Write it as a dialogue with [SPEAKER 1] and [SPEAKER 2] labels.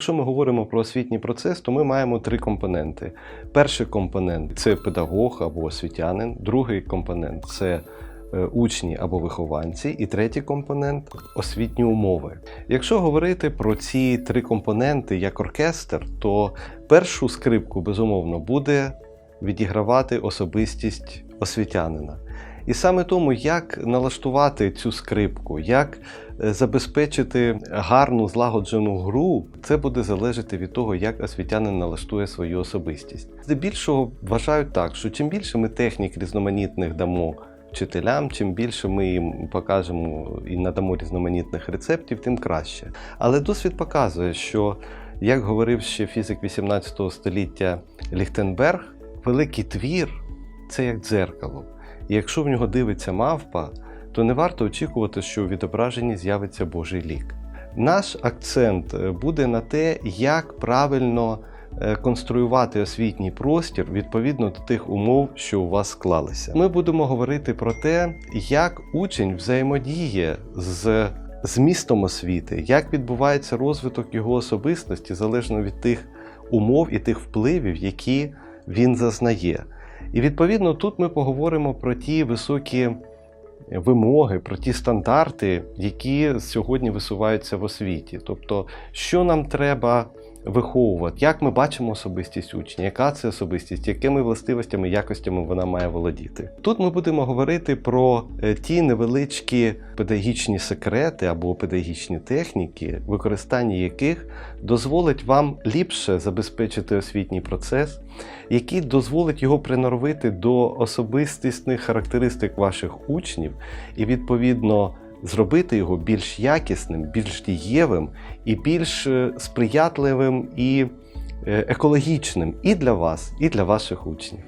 [SPEAKER 1] Якщо ми говоримо про освітній процес, то ми маємо три компоненти. Перший компонент це педагог або освітянин, другий компонент це е, учні або вихованці, і третій компонент освітні умови. Якщо говорити про ці три компоненти як оркестр, то першу скрипку, безумовно, буде відігравати особистість освітянина. І саме тому, як налаштувати цю скрипку, як е, забезпечити гарну злагоджену гру, це буде залежати від того, як освітянин налаштує свою особистість. Здебільшого вважають так, що чим більше ми технік різноманітних дамо вчителям, чим більше ми їм покажемо і надамо різноманітних рецептів, тим краще. Але досвід показує, що, як говорив ще фізик 18 століття Ліхтенберг, великий твір це як дзеркало. І якщо в нього дивиться мавпа, то не варто очікувати, що у відображенні з'явиться Божий лік. Наш акцент е, буде на те, як правильно е, конструювати освітній простір відповідно до тих умов, що у вас склалися. Ми будемо говорити про те, як учень взаємодіє з змістом освіти, як відбувається розвиток його особистості залежно від тих умов і тих впливів, які він зазнає. І відповідно тут ми поговоримо про ті високі вимоги, про ті стандарти, які сьогодні висуваються в освіті. Тобто, що нам треба виховувати, як ми бачимо особистість учня, яка це особистість, якими властивостями, якостями вона має володіти. Тут ми будемо говорити про е, ті невеличкі педагогічні секрети або педагогічні техніки, використання яких дозволить вам ліпше забезпечити освітній процес, який дозволить його приноровити до особистісних характеристик ваших учнів і відповідно зробити його більш якісним, більш дієвим і більш е, сприятливим і е, екологічним і для вас, і для ваших учнів.